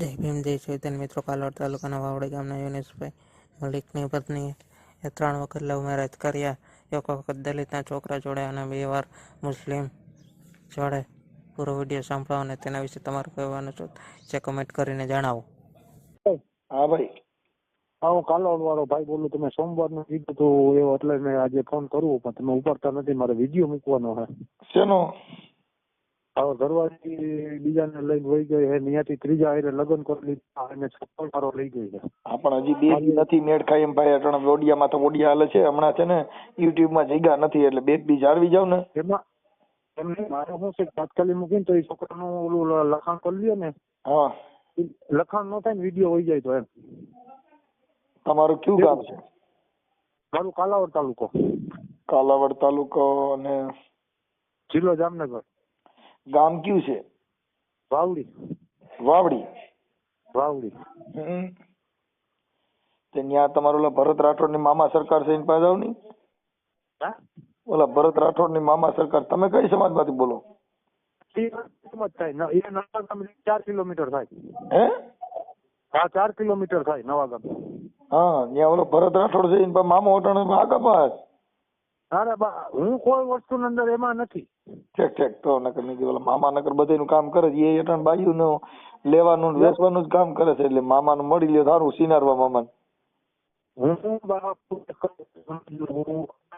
જય ભીમ જય ચૈતન્ય મિત્રો. કાલોડ તાલુકાના વાવડી ગામના યુનિસભાઈ મલિકની પત્નીએ એ ત્રણ વખત લવ મેરેજ કર્યા. એક વખત દલિતના છોકરા જોડે અને બે વાર મુસ્લિમ જોડે. પૂરો વીડિયો સાંભળો અને તેના વિશે તમારું કહેવાનું છે જે કમેન્ટ કરીને જણાવો. હા ભાઈ. હા હું કાલોડ વાળો ભાઈ બોલું. તમે સોમવારનું કીધું હતું એવું એટલે મેં આજે ફોન કરવું પણ તમે ઉપાડતા નથી. મારે વીડિયો મૂકવાનો છે. શેનો? હવે ઘરવાળી બીજાને લઈને વહી ગઈ હે ત્યાંથી ત્રીજા હારે લગ્ન કરી લીધા અને છપ્પન વાળો લઈ ગઈ છે પણ હજી બે દી નથી મેળ ખાઈ એમ ભાઈ અટણ ઓડિયામાં તો ઓડિયા હાલે છે. હમણાં છે ને યુટ્યુબમાં જગ્યા નથી એટલે બે બી જાળવી જાવ ને. એમાં એમને મારે શું છે તાત્કાલિક મૂકીને તો એ છોકરાનું ઓલું લખાણ કરી લ્યો ને. હા. લખાણ ન થાય ને વીડિયો હોય જાય તો એમ. તમારું કયું ગામ છે? મારું કાલાવડ તાલુકો. કાલાવડ તાલુકો અને જિલ્લો જામનગર. ગામ કયું છે? વાવડી. વાવડી. વાવડી. હમ. તે ત્યાં તમારો ઓલા ભરત રાઠોડની મામા સરકાર છે એની પાસે જાવની? ઓલા ભરત રાઠોડની મામા સરકાર. તમે કઈ સમાજમાંથી બોલો ચાર કિલોમીટર થાય. હે? હા ચાર કિલોમીટર થાય નવા ગામ. હા ત્યાં ઓલો ભરત રાઠોડ છે એની પાસે મામો હોટણ આગા પાસ. અરે બા હું કોઈ વસ્તુ અંદર એમાં નથી. ઠીક ઠીક તો નકર મેં કીધું મામા નકર બધાનું કામ કરે છે. એ હેઠળ બાયુનું લેવાનું ને વેચવાનું જ કામ કરે છે. એટલે મામાનું મળી લ્યો સારું સિનારવા મામાને. હું બાપુ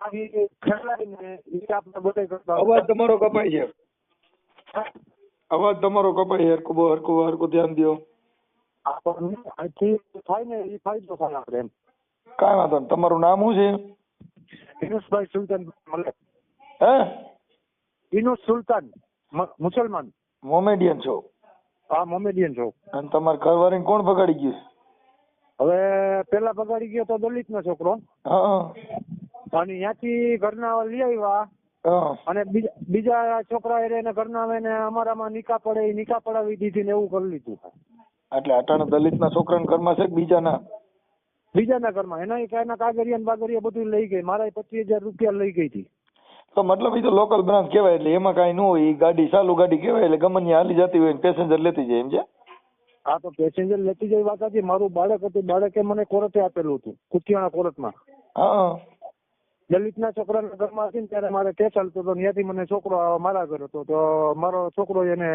આવી ખેલાડીને ઈ આપણે બધે કરતા અવાજ તમારો કપાય છે. અવાજ તમારો કપાય છે. હરકું હરકું હરકું ધ્યાન દ્યો. આપણને થાય ને એ ફાયદો થાય આપણે એમ. કાંઈ વાંધો નહીં. તમારું નામ શું છે? ઇનુસભાઈ સુલતાન મલેક હે? યુનુસ સુલતાન મુસલમાન મોમેડિયન છો. હા મોમેડિયન છો. અને તમાર ઘરવાળીને કોણ પકડી ગયું? હવે પેલા બગાડી ગયો તો દલિત નો છોકરો અને ત્યાંથી ઘરના લઈ આવ્યા. અને બીજા બીજા છોકરા એને ઘરના એને અમારામાં નિકા પડે નિકા પડાવી દીધી ને એવું કરી લીધું. એટલે અટાણે દલિતના છોકરા ઘરમાં છે બીજા બીજાના? બીજાના ઘરમાં એના એના કાગરિયા ને બાગરિયા બધું લઈ ગઈ. મારા પચીસ હજાર રૂપિયા લઈ ગઈ હતી. તો મતલબ એ તો લોકલ બ્રાન્ચ કહેવાય એટલે એમાં કાંઈ ન હોય. ગાડી ચાલુ ગાડી કહેવાય એટલે ગમે હાલી જતી હોય પેસેન્જર લેતી જાય એમ છે? હા તો પેસેન્જર લેતી જઈ વાત હતી મારું બાળક હતું. બાળકે મને કોર્ટે આપેલું હતું. કુતિયાણા કોર્ટમાં. હા. દલિતના છોકરાના ઘરમાં હતી ને ત્યારે મારે કેસ ચાલતો હતો. ત્યાંથી મને છોકરો મારા ઘર હતો. તો મારો છોકરો એને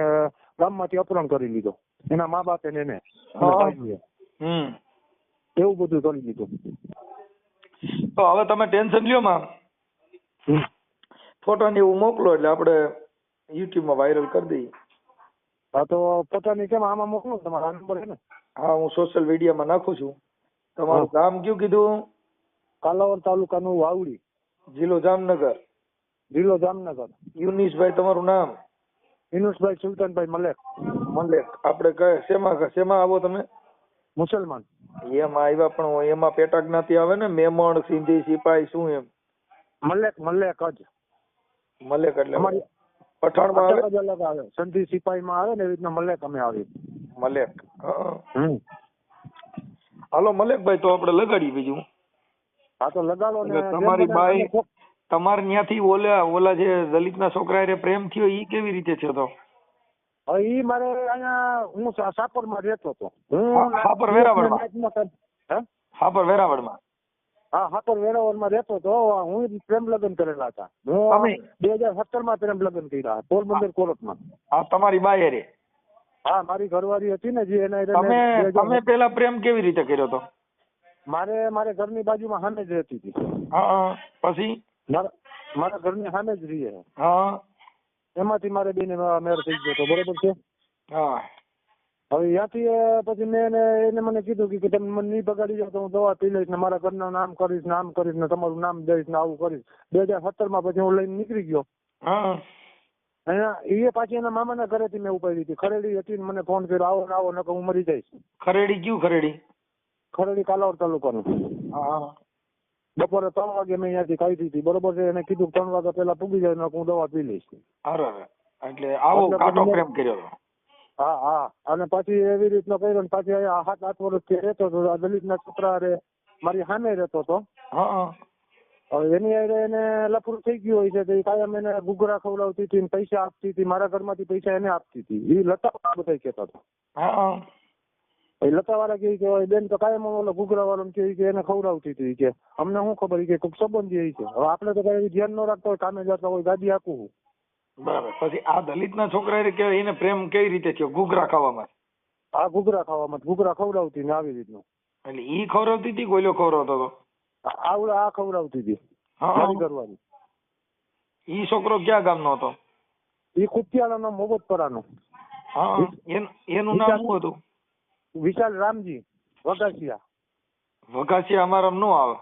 ગામમાંથી અપહરણ કરી લીધો. એના મા બાપે ને એને. ભાઈએ. હમ. એવું બધું કરી દીધું. તો હવે તમે ટેન્શન લ્યો માં. ફોટો ને એવું મોકલો એટલે આપણે યુટ્યુબમાં વાયરલ કરી દઈએ. હા તો પોતાની કેમ આમાં મોકલો તમારા નંબર છે ને? હા હું સોશિયલ મીડિયામાં નાખું છું. તમારું ગામ કયું કીધું? કાલાવડ તાલુકાનું વાવડી. જિલ્લો જામનગર. જિલ્લો જામનગર. યુનિશભાઈ તમારું નામ? યુનિશભાઈ સુલતાનભાઈ મલેક. મલેક. આપણે શેમાં શેમાં આવો તમે? મુસલમાન. એમાં આવ્યા પણ એમાં પેટા જ્ઞાતિ આવે ને મેમણ સિંધી સિપાઈ શું એમ? મલેક મલેક જ. મલેક એટલે પઠાણમાં આવે? અલગ આવે. સંધિ સિપાહીમાં આવે ને એવી રીતના મલેક અમે આવી મલેક. હાલો મલેકભાઈ તો આપણે લગાડી બીજું. હા તો લગાડો ને તમારી બાઈ તમારે ત્યાંથી ઓલા ઓલા જે દલિતના છોકરા હારે પ્રેમ થયો ઈ કેવી રીતે થયો તો? ઈ મારે અહીંયા હું સાપર સાપરમાં રહેતો હતો. હું સાપર વેરાવળમાં? પણ વેરાવળમાં? હા સાપર વેરાવળમાં રહેતો હતો. હું પ્રેમ લગ્ન કરેલા હતા. હું બે હજાર સત્તરમાં પ્રેમ લગ્ન કર્યા પોરબંદર કોર્ટમાં. હા તમારી બાઈ હારે? હા મારી ઘરવાળી હતી ને જે એના તમે મેં પેલા પ્રેમ કેવી રીતે કર્યો તો? મારે મારે ઘરની બાજુમાં સામે જ રહેતી હતી. હા. પછી? મારા મારા ઘરની સામે જ રહીએ. હા. એમાંથી મારે બેને મેળ થઈ ગયો હતો બરોબર છે? હા. હવે ત્યાંથી પછી મેં એને એને મને કીધું કે તમે મને નહીં બગાડી જાવ તો હું દવા પી લઈશ ને મારા ઘરનું નામ કરીશ ને આમ કરીશ ને તમારું નામ દઈશ ને આવું કરીશ. બે હજાર સત્તરમાં પછી હું લઈને નીકળી ગયો. હા. અહીંયા એ પાછી એના મામાના ઘરેથી મેં ઉપાડી હતી ખરેડી હતી મને ફોન કર્યો આવો ને આવો નકર હું મરી જઈશ. ખરેડી કયું ખરેડી? ખરેડી કાલાવડ તાલુકાનું. હા. બપોરે ત્રણ વાગે મેં અહીંયાથી કાઢી હતી બરોબર છે? એને કીધું ત્રણ વાગે પેલા પૂગી જાય હું દવા પી લઈશ. એટલે આવો કાટો પ્રેમ કર્યો હા હા. અને પછી એવી રીતનો કર્યો ને પાછી અહીંયા સાત આઠ વર્ષથી રહેતો હતો. આ દલિતના છોકરા રે મારી સામે રહેતો હતો. હા હવે એની હારે એને લફરું થઈ ગયું હોય છે તો એ કાયમ એને ઘૂઘરા ખવડાવતી હતી ને પૈસા આપતી હતી. મારા ઘરમાંથી પૈસા એને આપતી હતી. એ લતા બધા કહેતા હતા. હા. એ લતાવાળા કે કે બેન તો કાયમ ઓલો ઘૂઘરા વાળો કે કે એને ખવડાવતી હતી કે અમને શું ખબર? કે કોઈક સંબંધી કે હવે આપણે તો કઈ ધ્યાન ન રાખતા હોય કામે જતા હોય ગાડી હાકું બરાબર. પછી આ દલિતના છોકરા કે એને પ્રેમ કેવી રીતે થયો? ઘૂઘરા ખાવામાં? આ ઘૂઘરા ખાવામાં. ઘૂઘરા ખવડાવતી ને આવી રીતનું. એટલે ઈ ખવડાવતી હતી ગોલ્યો ખવડાવતો હતો? આવડે આ ખવડાવતી હતી. હા કરવાની. ઈ છોકરો ક્યાં ગામનો હતો? ઈ કુતિયાળાનો મોગતપરાનો હા એન- એનું નામ શું હતું? વિશાલ રામજી વગાસિયા વઘાસિયા અમારામાં નો આવે.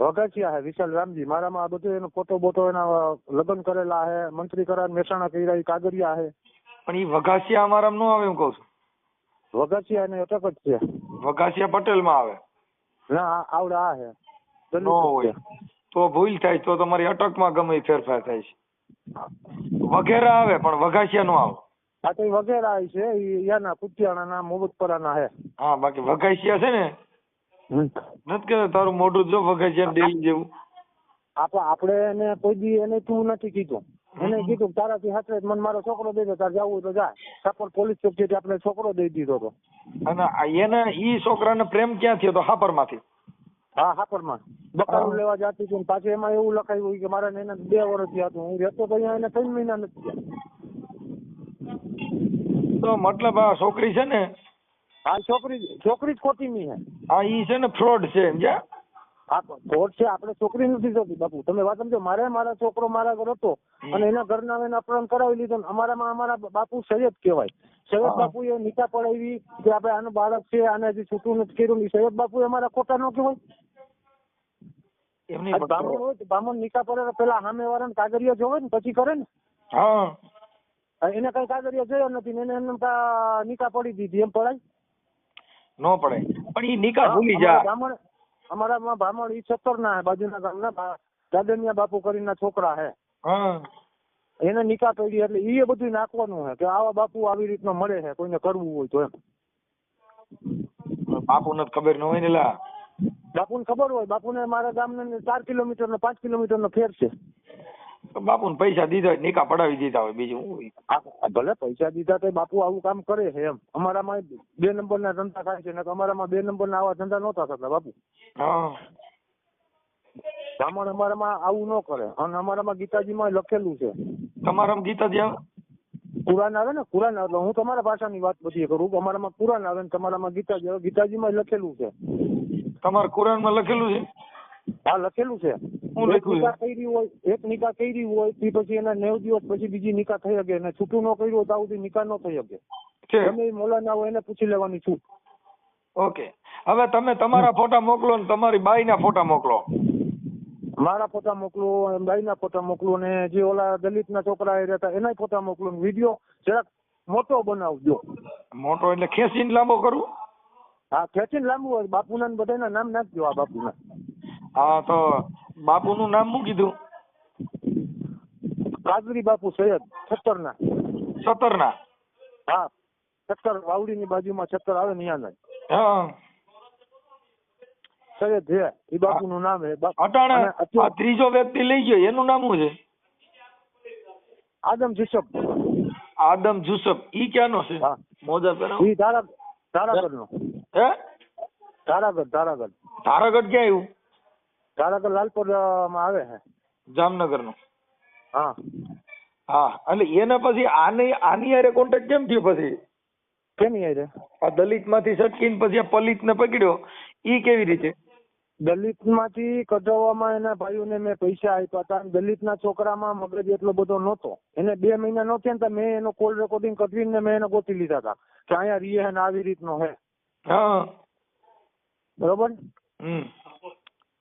વગાસિયા હે વિશાલ રામજી. મારામાં આ બધું એનો ફોટો બોટો એના લગ્ન કરેલા હે મંત્રી કરાર મહેસાણા કર્યા ઈ કાગરિયા હે. પણ એ વઘાસિયા અમારામાં નો આવે એમ કહું છું. વગાસિયા એને અટક જ છે. વઘાસિયા પટેલમાં આવે. ના આવડા આ હે. નો હોય છે. તો ભૂલ થાય તો તમારી અટકમાં ગમે ફેરફાર થાય છે. વગેરે આવે પણ વઘાસિયા નો આવે. આ તો વગેરે છે યાના કુતિયાણાના મોગતપરાના હે. હા બાકી વઘાસિયા છે ને? નથી કે તારું મોઢું જો વઘાસિયા ડેલી જેવું. આપણે આપણે એને કોઈ દી એને તું નથી કીધું. એને કીધું તારાથી હાથે મને મારો છોકરો દઈ દે તાર જવું તો જા. સાપર પોલીસ ચોકીથી આપણે છોકરો દઈ દીધો તો અને એને ઈ છોકરાને પ્રેમ ક્યાં થયો તો હાપરમાંથી હા હાપરમાં. બકાલું લેવા જતી હતી પાછું એમાં એવું લખાયું કે મારા એને બે વર્ષ થયા હતું. હું રહેતો તો અહીંયા એને ત્રણ મહિના નથી થયા. તો મતલબ આ છોકરી છે ને? આ છોકરી છોકરી જ ખોટી ની હે. આ ઈ છે ને ફ્રોડ છે સમજ્યા? હા ફ્રોડ છે આપણે છોકરી નથી થતી બાપુ. તમે વાત સમજો મારે મારા છોકરો મારા ઘર હતો અને એના ઘરના એને અપહરણ કરાવી લીધો અમારામાં અમારા બાપુ સૈયદ કહેવાય. સૈયદ બાપુ એ નિકા પડાવી કે આપણે આનો બાળક છે આને હજી છૂટું નથી કર્યું. સૈયદ બાપુ અમારા ખોટા નો કહેવાય. બ્રાહ્મણ હોય બ્રાહ્મણ નિકા પડે પેલા સામે વાળા કાગરિયા જોવે ને પછી કરે ને. હા. એને કઈ કાગળિયો જોયો નથી ને એને એમ નિકા પડી દીધી એમ પડાય? નો પડે પણ ઈ નિકા ભૂલી અમારા જા. બ્રાહ્મણ અમારામાં બ્રાહ્મણ ઈ સત્તર ના હે બાજુના ગામના દાદનિયા બાપુ કરીને છોકરા હે. એને નિકા પડી એટલે ઈ બધું નાખવાનું હે કે આવા બાપુ આવી રીતનો મળે છે કોઈને કરવું હોય તો એમ. બાપુ ને ખબર ન હોય ને લા. બાપુને ખબર હોય બાપુને મારા ગામ ને ચાર કિલોમીટર નો પાંચ કિલોમીટર નો ફેર છે. તો બાપુને પૈસા દીધા હોય નિકા પડાવી દીધા હોય બીજું ભલે પૈસા દીધા તો બાપુ આવું કામ કરે છે એમ. અમારામાં બે નંબરના ધંધા થાય છે અમારામાં બે નંબરના આવા ધંધા નહોતા થતા બાપુ. બ્રાહ્મણ અમારામાં આવું ન કરે. અને અમારામાં ગીતાજીમાં લખેલું છે. તમારામાં ગીતાજી કુરાન આવે ને? કુરાન આવે. એટલે હું તમારા ભાષાની વાત બધી કરું. અમારામાં કુરાન આવે ને તમારામાં ગીતાજી ગીતાજીમાં લખેલું છે. તમારા કુરાનમાં લખેલું છે? હા લખેલું છે. એક નિકાહ કરી હોય એક નિકાહ કરી હોય તે પછી એના નેવ દિવસ પછી બીજી નિકાહ થઈ શકે. અને છૂટું ન કર્યું તો સુધી નિકાહ ન થઈ શકે. તમે મોલાના હોય એને પૂછી લેવાની છૂટ ઓકે. હવે તમે તમારા ફોટા મોકલો ને તમારી બાઈના ફોટા મોકલો. મારા ફોટા મોકલું બાઈના ફોટા મોકલું ને જે ઓલા દલિત ના છોકરા રહેતા એના ફોટા મોકલું ને વીડિયો જરાક મોટો બનાવજો. મોટો એટલે ખેંચીને લાંબો કરું? હા ખેંચીને લાંબુ હોય. બાપુના ને બધાના નામ નાખજો આ બાપુના. હા તો બાપુનું નામ શું કીધું? કાદરી બાપુ સૈયદ છત્તરના. સતરના હા છત્તર વાવડીની બાજુમાં સત્તર આવે ને ત્યાં જાય. સૈયદ છે એ બાપુનું નામ છે. બાપ- અટાણે આ ત્રીજો વ્યક્તિ લઈ ગયો એનું નામ શું છે? આદમ જુસબ આદમ જુસબ ઈ ક્યાંનો છે? મોજા પહેરાવો. ઈ તારા તારાગઢ નો હે? તારાગઢ તારાગઢ તારાગઢ ક્યાં આવ્યું? તારાગઢ લાલપુરમાં આવે છે જામનગરનું હા. હા એટલે એને પછી આની આની હારે કોન્ટેક્ટ કેમ થયો પછી? કેની હારે આ દલિતમાંથી સટકીને પછી આ પલિત ને પકડ્યો ઈ કેવી રીતે? દલિતમાંથી કઢાવવામાં એના ભાઈઓને મેં પૈસા આપ્યા હતા દલિત દલિતના છોકરામાં મગજ એટલો બધો નહોતો. એને બે મહિના નો થયા ને મેં એનો કોલ રેકોર્ડિંગ કઢવીને મેં એને ગોતી લીધા હતા કે અહીંયા રીએ આવી રીતનો હે. હા. બરોબર?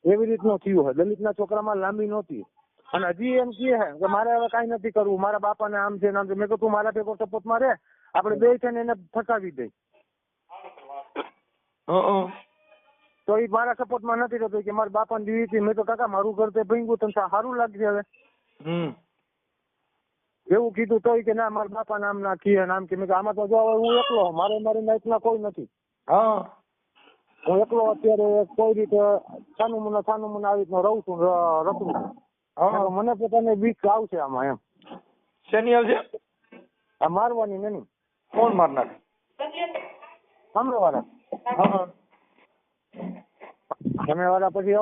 એવી રીતનું થયું છે દલિતના છોકરામાં લાંબી નહોતી. અને હજી એમ કહે કે મારે હવે કાંઈ નથી કરવું. મારા બાપાને આમ છે આમ છે. મેં કીધું તું મારા ભેગો સપોર્ટમાં રે આપણે બે છે ને એને ફસાવી દઈ તો એ મારા સપોર્ટમાં નથી રહેતો કે મારા બાપાને દીવી હતી. મેં તો કાકા મારું ઘર તે ભીંગું. તને સારું લાગશે હવે. હમ. એવું કીધું તોય કે ના મારા બાપા નામ ના કીએ નામ કે મેં આમાં તો જો હવે હું એકલો મારે મારી નાઈટમાં કોઈ નથી. હા. હું એકલો અત્યારે કોઈ રીતે છાનું મુના છાનું મુના આવી રીતનું રહું છું ર- રખડું છું. મને પોતાને બીક આવશે આમાં એમ. શેની આવશે? આ મારવાની નહીં કોણ માર નાખે સામેવાળા હા. સામેવાળા પછી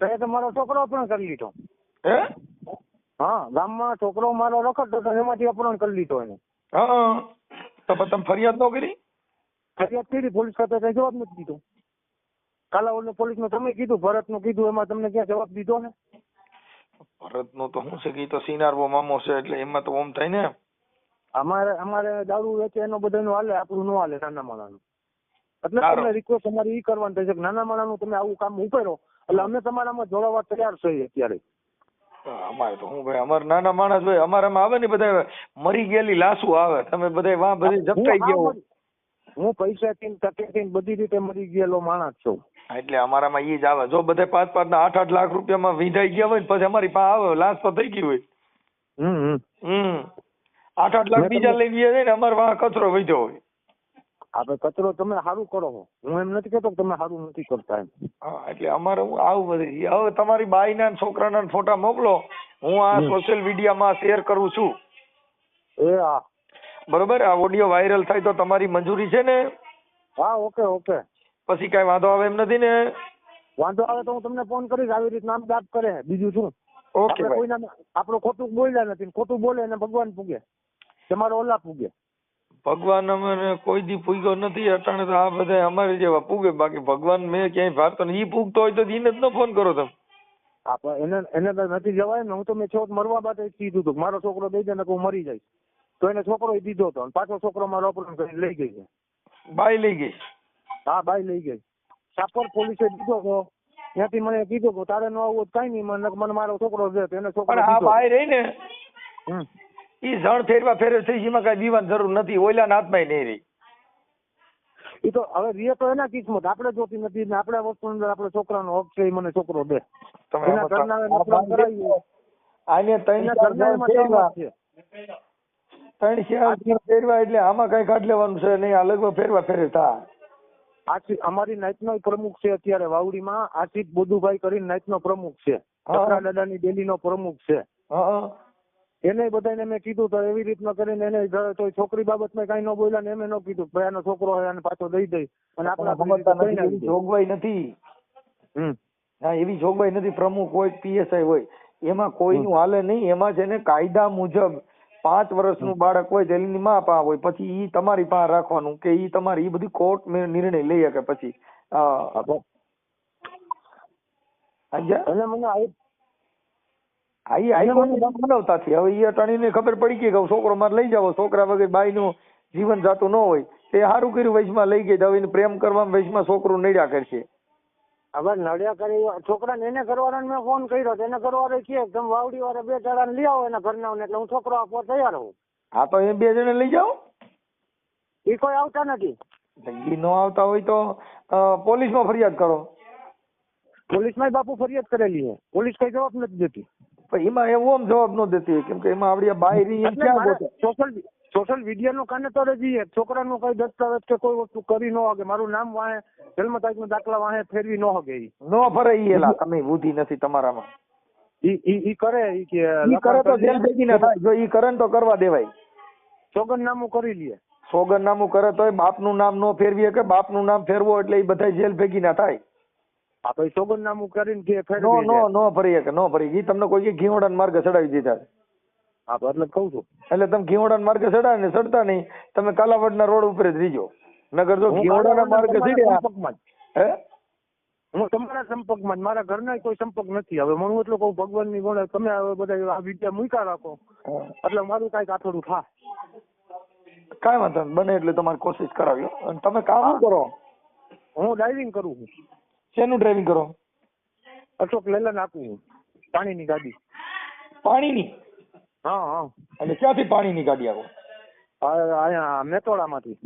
તે તો મારો છોકરો અપહરણ કરી લીધો. હે? હા ગામમાં છોકરો મારો રખડતો તો એમાંથી અપહરણ કરી લીધો એને. હા. તો તમે ફરિયાદ ન કરી? ફરિયાદ કરી પોલીસ ખાતે કઈ જવાબ નથી દીધો. કાલાવડ પોલીસનું તમે કીધું ભરતનું કીધું એમાં તમને ક્યાં જવાબ દીધો ને? ભરતનું તો હું છે કે તો સિનારવો મામો છે એટલે એમાં તો ઓમ થાય ને? અમારે અમારે દારૂ વેચે એનો બધાનું હાલે આપણું ન હાલે નાના માણાનું એટલે તમને રિક્વેસ્ટ અમારી ઈ કરવાની થઈ છે કે નાના માણાનું તમે આવું કામ ઉપેરો એટલે અમે તમારામાં જોડાવા તૈયાર છીએ અત્યારે. અમારે તો હું ભાઈ અમારે નાના માણસ ભાઈ અમારામાં આવે ને બધા મરી ગયેલી લાશુ આવે તમે બધા વાં બધી ઝપટાઈ હું ગયા. હો. પૈસા થી ને બધી રીતે મરી ગયેલો માણસ છું. એટલે અમારામાં ઈ જ આવે. જો બધે પાંચ પાંચ ના આઠ આઠ લાખ રૂપિયામાં વિંધાઈ ગયા હોય ને પછી અમારી પાસે આવે લાશ તો થઈ ગઈ હોય. હમ આઠ આઠ લાખ બીજા લઈ ગયા ને અમારે વાહ કચરો વધ્યો હોય. આપણે કચરો તમે સારું કરો હું એમ નથી કહેતો તમે સારું નથી કરતા એમ. એટલે અમારે હું આવું બધી. હવે તમારી બાઈના ના છોકરાના ને ફોટા મોકલો. હું આ. સોશિયલ મીડિયામાં શેર કરું છું. એ હા. બરોબર? આ ઓડિયો વાયરલ થાય તો તમારી મંજૂરી છે ને? હા ઓકે ઓકે. પછી કઈ વાંધો આવે એમ નથી ને? વાંધો આવે તો હું તમને ફોન કરીશ આવી રીતના નામ દાબ કરે. બીજું શું? ઓકે કોઈના આપણું ખોટું બોલ્યા નથી ખોટું બોલે એને ભગવાન પૂગે. તમારો ઓલા પૂગે. ભગવાન અમને કોઈ દી પૂગ્યો નથી અટાણે તો આ બધા અમારે જેવા પૂગે. બાકી ભગવાન મેં ક્યાંય ભારતો ને ઈ પૂગતો હોય તો એને જ ન ફોન કરો તમે. એને એને તો નથી જવાય ને હું તો મેં છોક મરવા બાદ કીધું હતું મારો છોકરો દઈ દે ને હું મરી જઈશ. તો એને છોકરો દીધો હતો પાછો છોકરો મારો અપહરણ કરી લઈ ગઈ છે. બાઈ લઈ ગઈ. હા બાઈ લઈ ગઈ. સાપર પોલીસે દીધો તો ત્યાંથી મને કીધું કે તારે ન આવવું કઈ નહીં મને મને મારો છોકરો છે તેને છોકરો પણ આ ભાઈ રહી ને. ઈ જણ ફેરવા ફેરવે થઈ છે, એમાં કઈ દીવાની જરૂર નથી ઓલા હાથમાં નહીં રહી. એ તો હવે રીએ તો એના કિસ્મત આપણે જોતી નથી ને આપણે વસ્તુ અંદર આપણે છોકરાનો હક છે એ મને છોકરો દે. તમે એના કરાવ્યું. આને ત્રણ એના ઘરના ત્રણ ફેરવા. છે. ત્રણ ચાર ફેરવા એટલે આમાં કઈ કાઢ લેવાનું છે નહીં આ લગભગ ફેરવા ફેરવ આશિફ અમારી નાઇટનો પ્રમુખ છે અત્યારે વાવડીમાં. આશિફ બોધુભાઈ કરીને નાઇટનો પ્રમુખ છે. ચકરા દાદાની ડેલીનો પ્રમુખ છે. એને બધાને મેં કીધું તો એવી રીતના કરીને એને તો છોકરી બાબતમાં કઈ ન બોલ્યા ને એમ ન કીધું ભાઈ આનો છોકરો હોય અને પાછો દઈ દઈ. અને આપણા જોગવાઈ નથી. હા એવી જોગવાઈ નથી પ્રમુખ હોય પીએસઆઈ હોય. એમાં કોઈનું હાલે નહીં એમાં છે ને કાયદા મુજબ પાંચ વર્ષનું બાળક હોય એની મા પા હોય. પછી ઈ તમારી પાસે રાખવાનું કે ઈ તમારી ઈ બધી કોર્ટ નિર્ણય લઈ શકે પછી. આ આપણે- સમજ્યા? એને મને આવી હા ઈ હાઈકોર્ટની બનાવતાથી. હવે ઈ અટાણીને ખબર પડી ગઈ કે છોકરો મારે લઈ જાવો. છોકરા વગર બાઈનું જીવન જાતું ન હોય. તે સારું કર્યું વૈશમાં લઈ ગઈ હવે એને પ્રેમ કરવામાં વૈશમાં છોકરું નડ્યા કરશે. હવે નડિયા કરી છોકરાને એને ઘરવાળાને મેં ફોન કર્યો એને ઘરવાળો કે તમે વાવડી વાળા બે ચાળાને લઈ આવો એના ઘરના એટલે હું છોકરો આપવા તૈયાર હોઉં. હા તો એ બે જણે લઈ જાઓ. એ કોઈ આવતા નથી. એ ન આવતા હોય તો પોલીસ પોલીસમાં ફરિયાદ કરો. પોલીસમાં બાપુ ફરિયાદ કરેલી છે. પોલીસ કઈ જવાબ નથી દેતી. પણ એમાં એવું આમ જવાબ ન દેતી કેમ કે એમાં આપડી બાયરી એમ ક્યાં સોશિયલ સોશિયલ મીડિયા નું કાને તો રજી છોકરાનો કઈ દસ્તાવેજ કે કોઈ વસ્તુ કરી ન હકે મારું નામ વાહે જન્મ તારીખ નો દાખલા વાહે ફેરવી ન હકે ઈ. ન ફરે ઈ એલા તમે બુદ્ધિ નથી તમારામાં. ઈ ઈ ઈ કરે ઈ કે ઈ કરે તો જેલ ભેગી ના થાય. જો ઈ કરે ને તો કરવા દેવાય. સોગંદનામું કરી લે. સોગંદનામું કરે તોય બાપનું નામ ન ફેરવી શકે. બાપનું નામ ફેરવો એટલે ઈ બધા જેલ ભેગી ના થાય. આ પછી સોગંદનામું કરીને કે નો ફેરવી નો નો ફરી કે નો ફરી ઈ તમને કોઈ ઘીવડા માર્ગ ચડાવી દીધા હા એટલે કહું છું. એટલે તમે ઘીવડા માર્ગે ચડા ને ચડતા નહીં તમે કાલાવડના રોડ ઉપર જ રહીજો નગર જો ઘીવડા ના માર્ગે ચડ્યા હે? હું તમારા સંપર્કમાં. મારા ઘરના કોઈ સંપર્ક નથી. હવે હું એટલું કહું ભગવાનની ગોળે તમે હવે બધા આ વિદ્યા મૂકા રાખો. એટલે મારું કાંઈક આથોડું થા કાંઈ વાંધો બને એટલે તમારે કોશિશ કરાવ્યો અને તમે કામ શું કરો? હું ડ્રાઇવિંગ કરું છું. શેનું ડ્રાઇવિંગ કરો? અશોક લેલન આપું પાણી પાણીની ગાડી. પાણીની? હા હા. એટલે ક્યાંથી પાણીની ગાડી આવો? અહીંયા મેતોડામાંથી.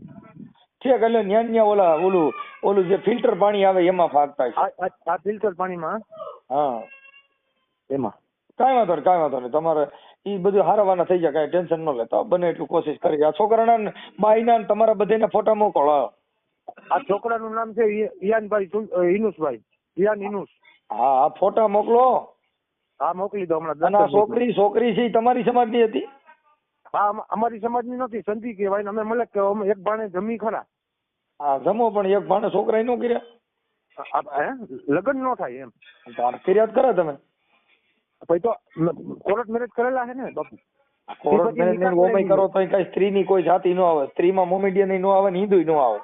ઠીક એટલે ન્યા ન્યા ઓલા ઓલું ઓલું જે ફિલ્ટર પાણી આવે એમાં ફાગતા છે આ ફિલ્ટર પાણીમાં? હા. એમાં. કાંઈ વાંધો નહીં કાંઈ વાંધો નહીં. તમારે ઈ બધું હારવાના થઈ જાય કાંઈ ટેન્શન ન લેતા બને એટલું કોશિશ કરી. આ છોકરાના ને બાઈના ને તમારા બધાને ફોટા મોકલો. આ છોકરાનું નામ છે ઈયાનભાઈ અ, ઈયાન ઈનુસ. હા આ ફોટા મોકલો. હા મોકલી દો હમણાં અને આ. છોકરી છોકરી છે ઈ તમારી સમાજની હતી? હા અમ- અમારી સમાજની નથી સંધી કહેવાય ને અમે મલક કે અમે એક ભાણે જમી ખરા. આ જમો પણ એક ભાણે છોકરા નો કર્યા? આ- હે? લગ્ન નો થાય એમ. તો આ કર્યા જ કરે તમે. પછી તો કોર્ટ મેરેજ કરેલા છે ને બાપુ? કોર્ટ મેરેજ ને ઓમય કરો તો કઈ સ્ત્રીની કોઈ જાતિ નો આવે. સ્ત્રીમાં મોમેડિયન નો આવે ને હિન્દુ નો આવે.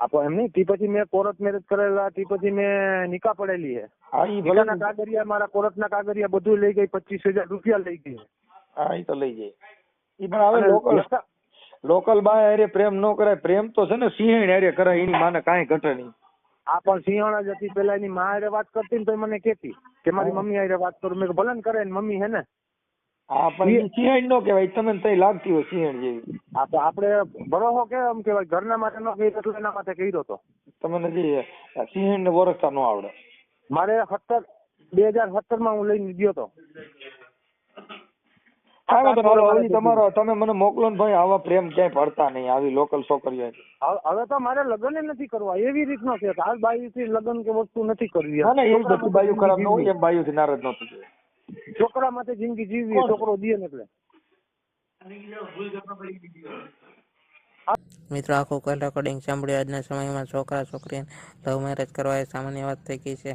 આપો એમ નહીં? તે પછી મેં કોર્ટ મેરેજ કરેલા તે પછી મેં નિકા પડેલી હે. હા કાગરિયા મારા કોર્ટના કાગરિયા બધું લઈ ગઈ પચીસ હજાર રૂપિયા લઈ ગઈ. હા એ તો લઈ જાય એ પણ હવે લોકલ લોકલ બાય હારે પ્રેમ ન કરાય. પ્રેમ તો છે ને સિંહણ હારે કરાય એની માને કાંઈ ઘટે નહીં. આ પણ સિંહણ જ હતી. પેલા એની મા હારે વાત કરતી ને તો મને કેતી કે મારી મમ્મી હારે વાત કરું. મેં ભલન ભલે ને કરે ને મમ્મી હે ને. હા પણ સિંહણ નો કહેવાય તમે તઈ લાગતી હોય સિંહણ જેવી. આપણે આપણે ભરોસો કે એમ ઘરના માટે નો એટલે એના માટે કર્યો તો. તમને જે સિંહણ ને વરસતા નો આવડે. મારે સત્તર બે હજાર સત્તરમાં હું લઈને ગયો તો. હા વાંધો નહીં. હાલો, તમારો તમે મને મોકલો ને ભાઈ આવા પ્રેમ ક્યાંય પડતા નહીં આવી લોકલ છોકરીઓ. હવે તો મારે લગ્ન નથી કરવા એવી રીતનો છે આ બાઈ થી લગ્ન કે વસ્તુ નથી કરવી. ના ના એ બધી બાયું ખરાબ ન હોય એમ બાયું થી નારાજ ન થતું છોકરા માટે જિંદગી જીવવી છોકરો દે ને એટલે. મિત્રો આખું કોલ રેકોર્ડિંગ સાંભળ્યું આજના સમયમાં છોકરા છોકરીને લવ મેરેજ કરવા એ સામાન્ય વાત થઈ ગઈ છે.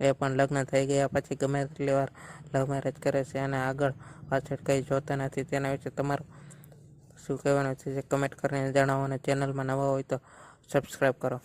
એ પણ લગ્ન થઈ ગયા પછી ગમે તેટલી વાર લવ મેરેજ કરે છે અને આગળ પાછળ કંઈ જોતા નથી. તેના વિશે તમારું શું કહેવાનું છે? કમેન્ટ કરીને જણાવો અને ચેનલમાં નવા હોય તો સબસ્ક્રાઈબ કરો.